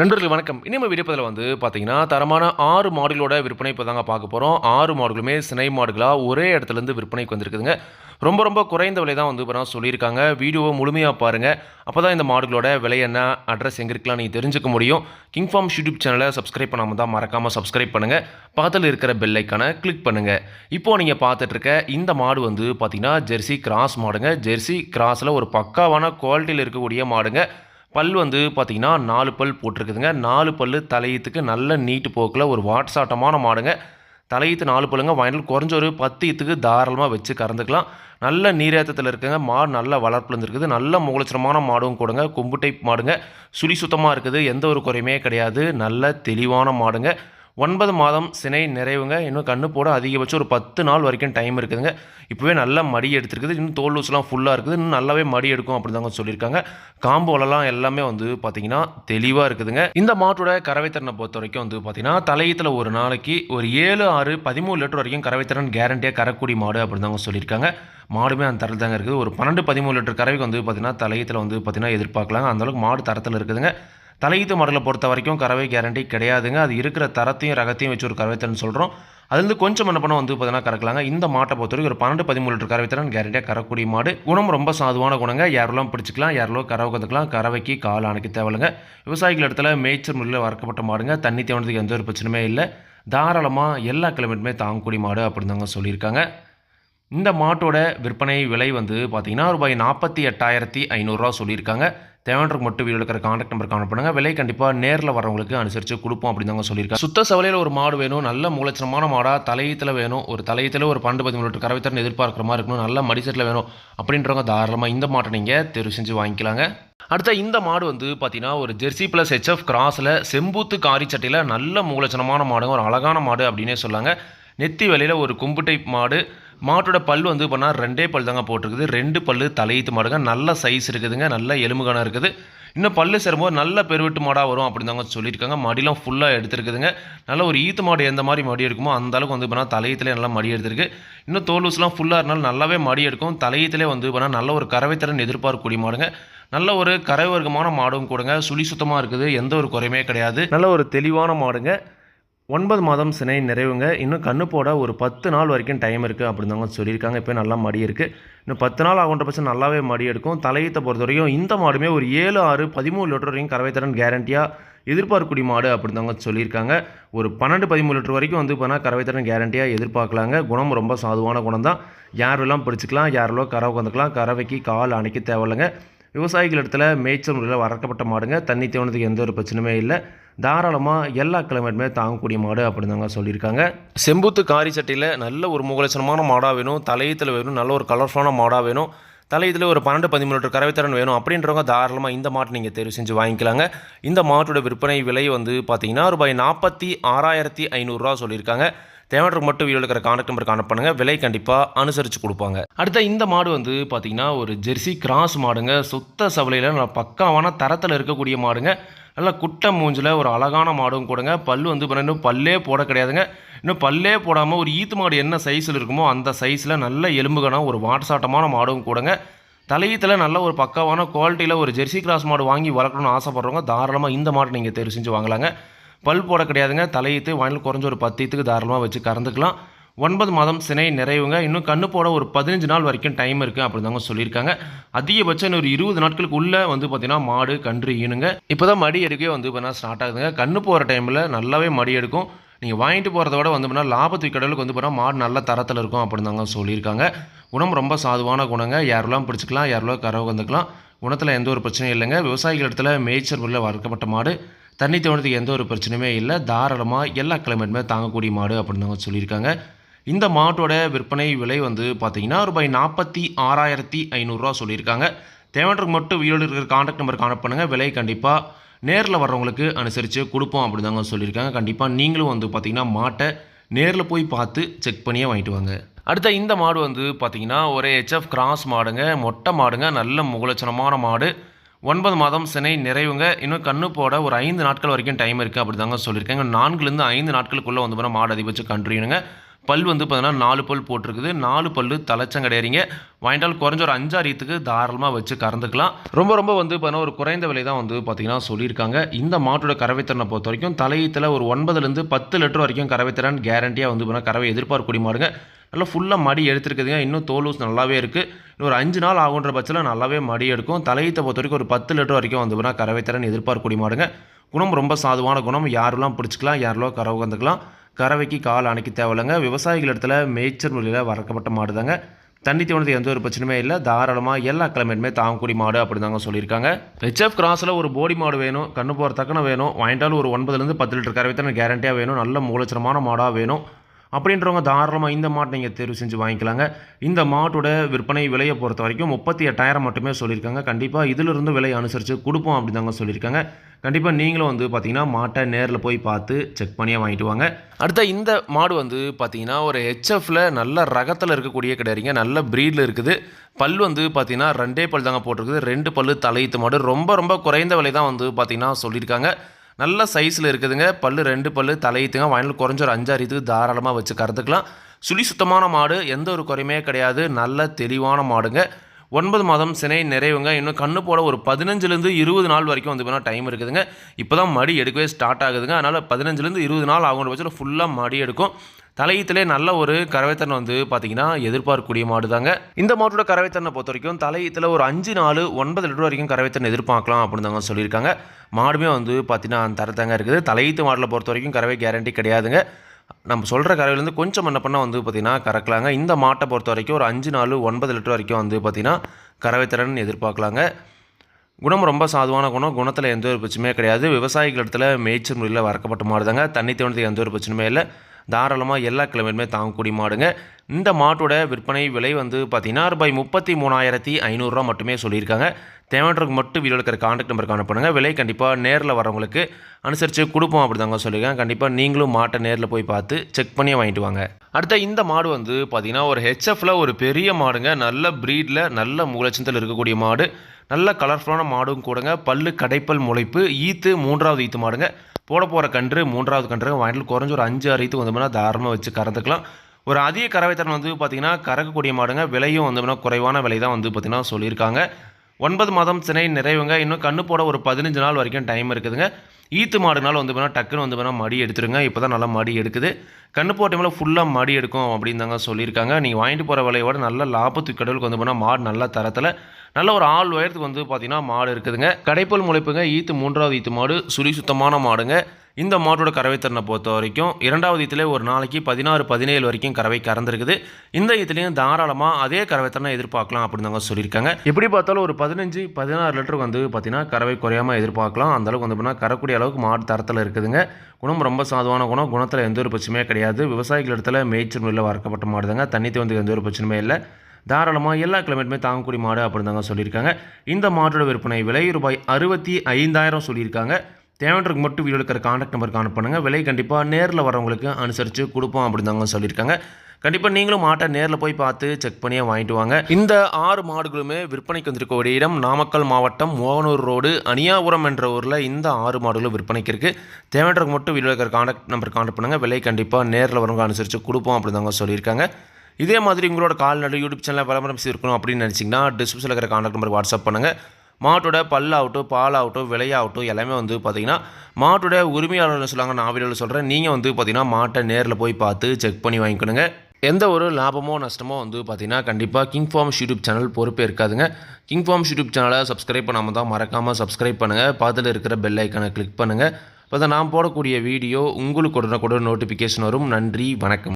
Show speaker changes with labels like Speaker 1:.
Speaker 1: நண்பர்கள் வணக்கம். இனிமே விடுப்பதில் வந்து பார்த்தீங்கன்னா தரமான ஆறு மாடுகளோட விற்பனை இப்போ தாங்க பார்க்க போகிறோம் ஆறு மாடுகளுமே சினை மாடுகளாக ஒரே இடத்துலேருந்து விற்பனைக்கு வந்திருக்குதுங்க. ரொம்ப ரொம்ப குறைந்த விலை தான் வந்து இப்போ சொல்லியிருக்காங்க. வீடியோவை முழுமையாக பாருங்கள் அப்போ தான் இந்த மாடுகளோட விலை என்ன அட்ரஸ் எங்கே இருக்கலாம் நீங்கள் தெரிஞ்சுக்க முடியும். கிங் ஃபார்ம் யூடியூப் சேனலை சப்ஸ்கிரைப் பண்ணாமல் தான் மறக்காமல் சப்ஸ்கிரைப் பண்ணுங்கள் பக்கத்தில் இருக்கிற பெல் ஐக்கானை கிளிக் பண்ணுங்கள் இப்போது நீங்கள் பார்த்துட்ருக்க இந்த மாடு வந்து பார்த்திங்கன்னா ஜெர்சி கிராஸ் மாடுங்க. ஜெர்சி கிராஸில் ஒரு பக்காவான குவாலிட்டியில் இருக்கக்கூடிய மாடுங்க. பல் வந்து பார்த்திங்கன்னா நாலு பல் போட்டிருக்குதுங்க. நாலு பல் தலையீத்துக்கு நல்ல நீட்டு போக்கில் ஒரு வாட்ஸாட்டமான மாடுங்க. தலையீத்து நாலு பல்லுங்க வயலில் குறைஞ்ச ஒரு பத்து ஈத்துக்கு தாராளமாக வச்சு கறந்துக்கலாம். நல்ல நீரேற்றத்தில் இருக்குங்க. மாடு நல்ல வளர்ப்புல இருந்துருக்குது நல்ல முகலச்சரமான மாடும் கொடுங்க. கொம்பு டைப் மாடுங்க. சுழி சுத்தமாக இருக்குது. எந்த ஒரு குறையுமே கிடையாது. நல்ல தெளிவான மாடுங்க. ஒன்பது மாதம் சினை நிறைவுங்க. இன்னும் கண்ணு போட அதிகபட்சம் ஒரு பத்து நாள் வரைக்கும் டைம் இருக்குதுங்க. இப்போவே நல்லா மடி எடுத்துருக்குது. இன்னும் தோல் லூஸ்லாம் ஃபுல்லாக இருக்குது. இன்னும் நல்லாவே மடி எடுக்கும் அப்படி தாங்க சொல்லியிருக்காங்க காம்போலலாம் எல்லாமே வந்து பார்த்தீங்கன்னா தெளிவாக இருக்குதுங்க. இந்த மாட்டோட கறவைத்திறனை பொறுத்த வரைக்கும் வந்து பார்த்திங்கன்னா தலையத்தில் ஒரு நாளைக்கு ஒரு ஏழு ஆறு பதிமூணு லிட்டர் வரைக்கும் கறவைத்திறன் கேரண்டியாக கரக்கூடிய மாடு அப்படின்னு தாங்க சொல்லியிருக்காங்க. மாடுமே அந்த தரத்தில் தாங்க இருக்குது. ஒரு பன்னெண்டு பதிமூணு லிட்டர் கறவைக்கு வந்து பார்த்திங்கன்னா தலையத்தில் வந்து பார்த்தீங்கன்னா எதிர்பார்க்கலாங்க. அந்தளவுக்கு மாடு தரத்தில் இருக்குதுங்க. தலையீத்து மாடலை பொறுத்த வரைக்கும் கறவை கேரண்டி கிடையாதுங்க. அது இருக்கிற தரத்தையும் ரகத்தையும் வச்சு ஒரு கறவைத்திறன் சொல்கிறோம் அதுலேருந்து கொஞ்சம் என்ன பண்ண வந்து பார்த்தீங்கன்னா கறக்கலாங்க. இந்த மாட்டை பொறுத்த வரைக்கும் ஒரு பன்னெண்டு பதிமூணு லிட்டர் கறவைத்திறன் கேரண்டியாக கறக்கூடிய மாடு. குணம் ரொம்ப சாதுவான குணங்க. யாரெல்லாம் பிடிச்சிக்கலாம் யாரெல்லாம் கறவை கற்றுக்கலாம் கறவைக்கு கால் அணைக்க தேவையில்லைங்க. விவசாயிகள் இடத்துல மேய்ச்சல் முறையில் வறக்கப்பட்ட மாடுங்க. தண்ணி தேவனதுக்கு எந்த ஒரு பிரச்சனையுமே இல்லை. தாராளமாக எல்லா கிலோமீட்டருமே தாங்கக்கூடிய மாடு அப்படின்னு தாங்க சொல்லியிருக்காங்க. இந்த மாட்டோட விற்பனை விலை வந்து பார்த்திங்கன்னா ரூபாய் நாற்பத்தி எட்டாயிரத்தி ஐநூறுரூவா சொல்லியிருக்காங்க. தேவையானருக்கு மட்டும் வீடியோ இருக்கிற காண்டாக்ட் நம்பர் கான்டாக்ட் பண்ணுங்க. விலை கண்டிப்பாக நேரில் வரவங்களுக்கு அனுசரித்து கொடுப்போம் அப்படின்னு சொல்லியிருக்காங்க. சுத்த சவலையில் ஒரு மாடு வேணும் நல்ல மூலச்சனமான மாடாக தலையத்தில் வேணும் ஒரு தலையத்தில் ஒரு பன்னெண்டு பதிமூணு லிட்டர் கறவைத்தரன் எதிர்பார்க்குற மாதிரி இருக்கணும் நல்ல மடிசெட்டில் வேணும் அப்படின்றவங்க தாராளமாக இந்த மாட்டை நீங்கள் தெரிவு செஞ்சு வாங்கிக்கலாங்க. அடுத்த இந்த மாடு வந்து பார்த்தீங்கன்னா ஒரு ஜெர்சி ப்ளஸ் ஹெச்எஃப் கிராஸில் செம்பூத்து காரி சட்டையில் நல்ல மூலச்சனமான மாடுங்க ஒரு அழகான மாடு அப்படின்னே சொல்லாங்க. நெத்தி வலையில் ஒரு கும்புட்டை மாடு மாட்டோட பல் வந்து பண்ணால் ரெண்டே பல் தாங்க போட்டிருக்குது. ரெண்டு பல்லு தலையீத்து மாடுங்க. நல்ல சைஸ் இருக்குதுங்க. நல்ல எலும்புகான இருக்குது. இன்னும் பல்லு சேரும்போது நல்ல பெருவெட்டு மாடாக வரும் அப்படின்னு தாங்க சொல்லியிருக்காங்க மடிலாம் ஃபுல்லாக எடுத்துருக்குதுங்க. நல்ல ஒரு ஈத்து மாடு எந்த மாதிரி மடி எடுக்குமோ அந்த அளவுக்கு வந்து பண்ணால் தலையத்திலே நல்லா மடி எடுத்திருக்கு. இன்னும் தோல் ஃபுல்லாக இருந்தாலும் நல்லாவே மடி எடுக்கும். தலையத்திலே வந்து பண்ணால் நல்ல ஒரு கறவைத்திறன் எதிர்பார்க்கக்கூடிய மாடுங்க. நல்ல ஒரு கரை வர்க்கமான மாடும் கொடுங்க. சுழி சுத்தமாக இருக்குது. எந்த ஒரு குறையுமே கிடையாது. நல்ல ஒரு தெளிவான மாடுங்க. ஒன்பது மாதம் சினை நிறைவுங்க. இன்னும் கண்ணு போட ஒரு பத்து நாள் வரைக்கும் டைம் இருக்குது அப்படின்னு தாங்க சொல்லியிருக்காங்க. இப்போ நல்லா மடி இருக்குது இன்னும் பத்து நாள் ஆகுன்ற பட்சம் நல்லாவே மடி எடுக்கும். தலையத்தை பொறுத்த வரைக்கும் இந்த மாடுமே ஒரு ஏழு ஆறு பதிமூணு லிட்டர் வரைக்கும் கறவைத்திறன் கேரண்டியாக எதிர்பார்க்கக்கூடிய மாடு அப்படின்னு தாங்க சொல்லியிருக்காங்க. ஒரு பன்னெண்டு பதிமூணு லிட்டர் வரைக்கும் வந்து பண்ணால் கறவைத்திறன் கேரண்டியாக எதிர்பார்க்கலாங்க. குணம் ரொம்ப சாதுவான குணம் தான் யாரெல்லாம் பிடிச்சிக்கலாம். யாரெல்லாம் கறவை வந்துக்கலாம் கறவைக்கு கால் அணைக்க தேவையில்லைங்க. விவசாயிகள் இடத்துல மேய்ச்சல் முறையில் வளர்க்கப்பட்ட மாடுங்க. தண்ணி தேவனத்துக்கு எந்த ஒரு பிரச்சனையுமே இல்லை. தாராளமாக எல்லா கிளைமேட்டுமே தாங்கக்கூடிய மாடு அப்படின்னு தாங்க சொல்லியிருக்காங்க. செம்புத்து காரி சட்டையில் நல்ல ஒரு முகலட்சணமான மாடாக வேணும். தலையத்தில் வேணும். நல்ல ஒரு கலர்ஃபுல்லான மாடாக வேணும். தலையத்தில் ஒரு பன்னெண்டு பதிமூணு லிட்டர் கறவைத்திறன் வேணும் அப்படின்றவங்க தாராளமாக இந்த மாட்டை நீங்கள் தேர்வு செஞ்சு வாங்கிக்கலாங்க. இந்த மாட்டோட விற்பனை விலை வந்து பார்த்தீங்கன்னா ரூபாய் நாற்பத்தி ஆறாயிரத்தி ஐநூறுரூவா சொல்லியிருக்காங்க. தேவையானருக்கு மட்டும் வீடியோ இருக்கிற கான்டாக்ட் நம்பர் கான்டாக்ட் பண்ணுங்கள் விலை கண்டிப்பாக அனுசரித்து கொடுப்பாங்க. அடுத்த இந்த மாடு வந்து பார்த்தீங்கன்னா ஒரு ஜெர்சி கிராஸ் மாடுங்க. சுத்த சவலையில் பக்காவான தரத்தில் இருக்கக்கூடிய மாடுங்க. நல்லா குட்டை மூஞ்சில் ஒரு அழகான மாடும் கொடுங்க பல் வந்து பாருங்க, இன்னும் பல்லே போட கிடையாதுங்க. இன்னும் பல்லே போடாமல் ஒரு ஈத்து மாடு என்ன சைஸில் இருக்குமோ அந்த சைஸில் நல்ல எலும்புகனாக ஒரு வாட்சாட்டமான மாடும் கொடுங்க தலையீத்தில் நல்ல ஒரு பக்காவான குவாலிட்டியில் ஒரு ஜெர்சி கிராஸ் மாடு வாங்கி வளர்க்கணும்னு ஆசைப்பட்றவங்க தாராளமாக இந்த மாட்டை நீங்கள் தேர்வு வாங்கலாங்க பல் போட கிடையாதுங்க. தலையீத்து வாயில் குறைஞ்ச ஒரு பத்து ஈத்துக்கு தாராளமாக வச்சு கறந்துக்கலாம். ஒன்பது மாதம் சினை நிறைவுங்க. இன்னும் கண்ணு போட ஒரு பதினஞ்சு நாள் வரைக்கும் டைம் இருக்குது அப்படி தாங்க சொல்லியிருக்காங்க. அதிகபட்சம் ஒரு இருபது நாட்களுக்கு உள்ளே வந்து பார்த்திங்கன்னா மாடு கன்று ஈனுங்க. இப்போ தான் மடி எடுக்கவே வந்து பார்த்தீங்கன்னா ஸ்டார்ட் ஆகுதுங்க. கண்ணு போகிற டைமில் நல்லாவே மடி எடுக்கும். நீங்கள் வாங்கிட்டு போகிறத விட வந்து பார்த்தீங்கன்னா லாபத்துக்கு கடலுக்கு வந்து பார்த்தீங்கன்னா மாடு நல்ல தரத்தில் இருக்கும் அப்படின்னு தாங்க சொல்லியிருக்காங்க. குணம் ரொம்ப சாதுவான குணங்க. யாரெல்லாம் பிடிச்சிக்கலாம் யாரெல்லாம் கறவை வந்துக்கலாம் குணத்தில் எந்த ஒரு பிரச்சனையும் இல்லைங்க. விவசாயிகள் இடத்துல மேய்ச்சல் முறையில் வளர்க்கப்பட்ட மாடு. தண்ணி தோணத்துக்கு எந்த ஒரு பிரச்சனையுமே இல்லை. தாராளமாக எல்லா கிளைமேட்டுமே தாங்கக்கூடிய மாடு அப்படின்னு தாங்க சொல்லியிருக்காங்க. இந்த மாட்டோட விற்பனை விலை வந்து பார்த்தீங்கன்னா ரூபாய் நாற்பத்தி ஆறாயிரத்தி ஐநூறுரூவா சொல்லியிருக்காங்க. தேவையானருக்கு மட்டும் வீடியோவில் இருக்கிற காண்டாக்ட் நம்பர் கான்டாக்ட் பண்ணுங்கள் விலை கண்டிப்பாக நேரில் வர்றவங்களுக்கு அனுசரித்து கொடுப்போம் அப்படி தாங்க சொல்லியிருக்காங்க. கண்டிப்பாக நீங்களும் வந்து பார்த்தீங்கன்னா மாட்டை நேரில் போய் பார்த்து செக் பண்ணியே வாங்கிட்டு வாங்க. அடுத்த இந்த மாடு வந்து பார்த்தீங்கன்னா ஒரு ஹெச்எஃப் கிராஸ் மாடுங்க. மொட்டை மாடுங்க. நல்ல முகலட்சணமான மாடு. ஒன்பது மாதம் சினை நிறைவுங்க. இன்னும் கண்ணு போட ஒரு ஐந்து நாட்கள் வரைக்கும் டைம் இருக்குது அப்படி தாங்க சொல்லியிருக்காங்க நான்குலேருந்து ஐந்து நாட்களுக்குள்ளே வந்து போனால் மாடு அதிகபட்சம் கன்றுனுங்க பல் வந்து பார்த்தீங்கன்னா நாலு பல் போட்டிருக்குது. நாலு பல் தலைச்சம் கிடையாதுங்க. வாங்கிட்டால் குறைஞ்ச ஒரு அஞ்சாறு ஈத்துக்கு தாராளமாக வச்சு கறந்துக்கலாம். ரொம்ப ரொம்ப வந்து பார்த்தீங்கன்னா ஒரு குறைந்த விலை தான் வந்து பார்த்தீங்கன்னா சொல்லியிருக்காங்க. இந்த மாட்டோட கறவைத்திறனை பொறுத்த வரைக்கும் தலையீத்தில் ஒரு ஒன்பதுலேருந்து பத்து லிட்டர் வரைக்கும் கறவைத்திறன் கேரண்டியாக வந்து பார்த்தீங்கன்னா கறவை எதிர்பார்க்கக்கூடிய மாடுங்க நல்லா ஃபுல்லாக மடி எடுத்துருக்குதுங்க. இன்னும் தோல் ஊஸ் நல்லாவே இருக்குது இன்னும் ஒரு அஞ்சு நாள் ஆகுன்ற பட்சத்தில் நல்லாவே மடி எடுக்கும். தலையீத்தை பொறுத்த வரைக்கும் ஒரு பத்து லிட்டர் வரைக்கும் வந்து பார்த்தீங்கன்னா கறவைத்திறன் எதிர்பார்க்கக்கூடிய மாடுங்க குணம் ரொம்ப சாதுவான குணம். யாரெல்லாம் பிடிச்சிக்கலாம் யாரெல்லாம் கறவை கந்துக்கலாம் கறவைக்கு கால் அணைக்க தேவையில்லைங்க. விவசாயிகள் இடத்துல மேய்ச்சல் முறையில் வறக்கப்பட்ட மாடு தாங்க தண்ணி தீவனத்துக்கு எந்த ஒரு பிரச்சனையுமே இல்லை. தாராளமாக எல்லா கிழமையுமே தாங்கக்கூடிய மாடு அப்படி தாங்க சொல்லியிருக்காங்க ஹெச்எஃப் கிராஸில் ஒரு போடி மாடு வேணும். கண்ணு போகிற தக்கன வேணும். வாங்கிட்டாலும் ஒரு ஒன்பதுலேருந்து பத்து லிட்டர் கறவை கறவைத்தன கேரண்டியாக வேணும். நல்ல மூலச்சரமான மாடாக வேணும். அப்படின்றவங்க தாராளமாக இந்த மாட்டை நீங்கள் தேர்வு செஞ்சு வாங்கிக்கலாங்க. இந்த மாட்டோட விற்பனை விலையை பொறுத்த வரைக்கும் முப்பத்தி எட்டாயிரம் மட்டுமே சொல்லியிருக்காங்க. கண்டிப்பாக இதிலிருந்து விலை அனுசரித்து கொடுப்போம் அப்படி தாங்க சொல்லியிருக்காங்க. கண்டிப்பாக நீங்களும் வந்து பார்த்தீங்கன்னா மாட்டை நேரில் போய் பார்த்து செக் பண்ணியே வாங்கிட்டு வாங்க. அடுத்த இந்த மாடு வந்து பார்த்தீங்கன்னா ஒரு ஹெச்எஃப்ல நல்ல ரகத்தில் இருக்கக்கூடிய கிடையாதுங்க. நல்ல ப்ரீடில் இருக்குது. பல் வந்து பார்த்தீங்கன்னா ரெண்டே பல் தாங்க போட்டிருக்குது. ரெண்டு பல் தலையீத்து மாடு. ரொம்ப ரொம்ப குறைந்த விலை தான் வந்து பார்த்தீங்கன்னா சொல்லியிருக்காங்க. நல்ல சைஸில் இருக்குதுங்க. பல்லு ரெண்டு பல்லு தலையீத்துங்க. வயலில் குறைஞ்ச ஒரு அஞ்சாறு இதுக்கு தாராளமாக வச்சு கறந்துக்கலாம். சுழி சுத்தமான மாடு எந்த ஒரு குறையுமே கிடையாது. நல்ல தெளிவான மாடுங்க. ஒன்பது மாதம் சினை நிறைவுங்க. இன்னும் கண்ணு போட ஒரு பதினஞ்சுலேருந்து இருபது நாள் வரைக்கும் வந்து பார்த்தீங்கன்னா டைம் இருக்குதுங்க. இப்போ தான் மடி எடுக்கவே ஸ்டார்ட் ஆகுதுங்க. அதனால் பதினஞ்சுலேருந்து இருபது நாள் ஆகுன்ற பட்சத்தில் ஃபுல்லாக மடி எடுக்கும். தலையீத்திலே நல்ல ஒரு கறவைத்தன்மை வந்து பார்த்தீங்கன்னா எதிர்பார்க்கக்கூடிய மாடு தாங்க இந்த மாட்டோட கறவைத்தன்மை பொறுத்த வரைக்கும் தலையீத்தில் ஒரு அஞ்சு நாலு ஒன்பது லிட்டர் வரைக்கும் கறவைத்தன் எதிர்பார்க்கலாம் அப்படின்னு தாங்க சொல்லியிருக்காங்க. மாடுமே வந்து பார்த்தீங்கன்னா அந்த தரத்தாங்க இருக்குது. தலையீத்து மாடலை பொறுத்த வரைக்கும் கறவை கேரண்டி கிடையாதுங்க. நம்ம சொல்கிற கறவையிலேருந்து கொஞ்சம் என்ன பண்ணால் வந்து பார்த்திங்கன்னா கறக்கலாங்க. இந்த மாட்டை பொறுத்த வரைக்கும் ஒரு அஞ்சு நாலு ஒன்பது லிட்டர் வரைக்கும் வந்து பார்த்திங்கன்னா கறவைத்திறன் எதிர்பார்க்கலாங்க. குணம் ரொம்ப சாதுவான குணம். குணத்தில் எந்த ஒரு பிரச்சனையுமே கிடையாது. விவசாயிகள் இடத்துல மேய்ச்சல் முறையில் வறக்கப்பட்ட மாடுதாங்க. தண்ணி தீவனத்துக்கு எந்த ஒரு பிரச்சனையுமே இல்லை. தாராளமாக எல்லா கிழமையுமே தாங்கக்கூடிய மாடுங்க. இந்த மாட்டோட விற்பனை விலை வந்து பார்த்தீங்கன்னா ரூபாய் முப்பத்தி மூணாயிரத்தி ஐநூறுரூவா மட்டுமே சொல்லியிருக்காங்க. தேவைன்றதுக்கு மட்டும் வீடியோ இருக்கிற காண்டாக்ட் நம்பருக்கு அனுப்புங்க விலை கண்டிப்பாக நேரில் வரவங்களுக்கு அனுசரித்து கொடுப்போம் அப்படி தாங்க சொல்லியிருக்கேன் கண்டிப்பாக நீங்களும் மாட்டை நேரில் போய் பார்த்து செக் பண்ணி வாங்கிட்டு வாங்க. அடுத்த இந்த மாடு வந்து பார்த்தீங்கன்னா ஒரு ஹெச்எஃப்ல ஒரு பெரிய மாடுங்க. நல்ல ப்ரீடில் நல்ல மூலச்சந்தில் இருக்கக்கூடிய மாடு. நல்ல கலர்ஃபுல்லான மாடும் கூடங்க. பல்லு கடைப்பல் முளைப்பு ஈத்து மூன்றாவது ஈத்து மாடுங்க. போட போகிற கன்று மூன்றாவது கன்று வாங்கிட்டு குறைஞ்ச ஒரு அஞ்சு ஆறு வந்தோம்னா தாராளமாக வச்சு கறந்துக்கலாம். ஒரு அதிக கறவைத்தன் வந்து பார்த்திங்கன்னா கறக்கக்கூடிய மாடுங்க விலையும் வந்தோம்னா குறைவான விலை தான் வந்து பார்த்திங்கன்னா சொல்லியிருக்காங்க. ஒன்பது மாதம் சினை நிறைவுங்க. இன்னும் கண்ணு போட ஒரு பதினஞ்சு நாள் வரைக்கும் டைம் இருக்குதுங்க. ஈத்து மாடுனால வந்து பார்த்தா டக்குன்னு வந்து பார்த்தா மடி எடுத்துருங்க. இப்போ தான் நல்லா மடி எடுக்குது. கண்ணு போட்ட டைமில் ஃபுல்லாக மடி எடுக்கும் அப்படின்னு தாங்க சொல்லியிருக்காங்க. நீங்கள் வாங்கிட்டு போகிற விலையோட நல்ல லாபத்துக்கு கடவுளுக்கு வந்து பார்த்தா மாடு நல்ல தரத்தில் நல்ல ஒரு ஆள் உயரத்துக்கு வந்து பார்த்தீங்கன்னா மாடு இருக்குதுங்க. கடைப்பல் முளைப்புங்க. ஈத்து மூன்றாவது ஈத்து மாடு. சுழி சுத்தமான மாடுங்க. இந்த மாட்டோட திறனை பொறுத்த வரைக்கும் இரண்டாவது ஈத்துல ஒரு நாளைக்கு பதினாறு பதினேழு வரைக்கும் கறவை கறந்துருக்குது. இந்த ஈத்துலேயும் தாராளமாக அதே கறவை திறனை எதிர்பார்க்கலாம் அப்படின்னு சொல்லியிருக்காங்க. எப்படி பார்த்தாலும் ஒரு பதினஞ்சு பதினாறு லிட்டர் வந்து பார்த்தீங்கன்னா கறவை குறையாமல் எதிர்பார்க்கலாம். அந்தளவுக்கு வந்து பார்த்தீங்கன்னா கறக்கூடிய அளவுக்கு மாடு தரத்தில் இருக்குதுங்க. குணம் ரொம்ப சாதுவான குணம். குணத்தில் எந்த ஒரு பிரச்சனையுமே கிடையாது. விவசாயிகள் இடத்துல மேய்ச்சல் முறையில் வளர்க்கப்பட்ட மாடுதாங்க. தண்ணி வந்து எந்த ஒரு பிரச்சனையுமே இல்லை. தாராளமாக எல்லா கிளைமேட்டுமே தாங்கக்கூடிய மாடு அப்படின்னு தாங்க சொல்லியிருக்காங்க. இந்த மாட்டோட விற்பனை விலை ரூபாய் அறுபத்தி ஐந்தாயிரம் சொல்லியிருக்காங்க. தேவைன்றதுக்கு மட்டும் வீடியோ இருக்கிற காண்டாக்ட் நம்பருக்கு அனுப்புனுங்க விலை கண்டிப்பாக நேரில் வரவங்களுக்கு அனுசரித்து கொடுப்போம் அப்படின்னு தாங்க சொல்லியிருக்காங்க. கண்டிப்பாக நீங்களும் மாட்டை நேரில் போய் பார்த்து செக் பண்ணியே வாங்கிட்டு வாங்க. இந்த ஆறு மாடுகளுமே விற்பனைக்கு வந்திருக்கக்கூடிய இடம் நாமக்கல் மாவட்டம் மோகனூர் ரோடு அணியாபுரம் என்ற ஊரில் இந்த ஆறு மாடுகளும் விற்பனைக்கு இருக்குது தேவைன்றதுக்கு மட்டும் வீடியோ இருக்கிற காண்டாக்ட் நம்பருக்கு காண்டாக்ட் பண்ணுங்கள் விலை கண்டிப்பாக நேரில் வரவங்க அனுசரித்து கொடுப்போம் அப்படின்னு தாங்க சொல்லியிருக்காங்க. இதே மாதிரி உங்களோட கால்நடை யூடியூப் சேனலில் விளம்பரம் இருக்கணும் அப்படின்னு நினச்சிங்கன்னா டிஸ்கிரிப்ஷனில் இருக்கிற காண்டாக்ட் நம்பருக்கு வாட்ஸ்அப் பண்ணுங்கள் மாட்டோட பல்லாகட்டும் பாலாகட்டும் விலையாகட்டும் எல்லாமே வந்து பார்த்தீங்கன்னா மாட்டோட உரிமையாளர்னு சொல்லுவாங்க நான் வீடியோவில் சொல்கிறேன் நீங்கள் வந்து பார்த்தீங்கன்னா மாட்டை நேரில் போய் பார்த்து செக் பண்ணி வாங்கிக்கணுங்க. எந்த ஒரு லாபமோ நஷ்டமோ வந்து பார்த்தீங்கன்னா கண்டிப்பாக கிங் ஃபார்ம்ஸ் யூடியூப் சேனல் பொறுப்பே இருக்காதுங்க. கிங் ஃபார்ம்ஸ் யூடியூப் சேனலை சப்ஸ்கிரைப் பண்ணாமல் தான் மறக்காமல் சப்ஸ்கிரைப் பண்ணுங்கள் பக்கத்தில் இருக்கிற பெல் ஐக்கானை கிளிக் பண்ணுங்கள் இப்போ தான் நான் போடக்கூடிய வீடியோ உங்களுக்கு உடனுக்குடன் நோட்டிஃபிகேஷன் வரும். நன்றி வணக்கம்.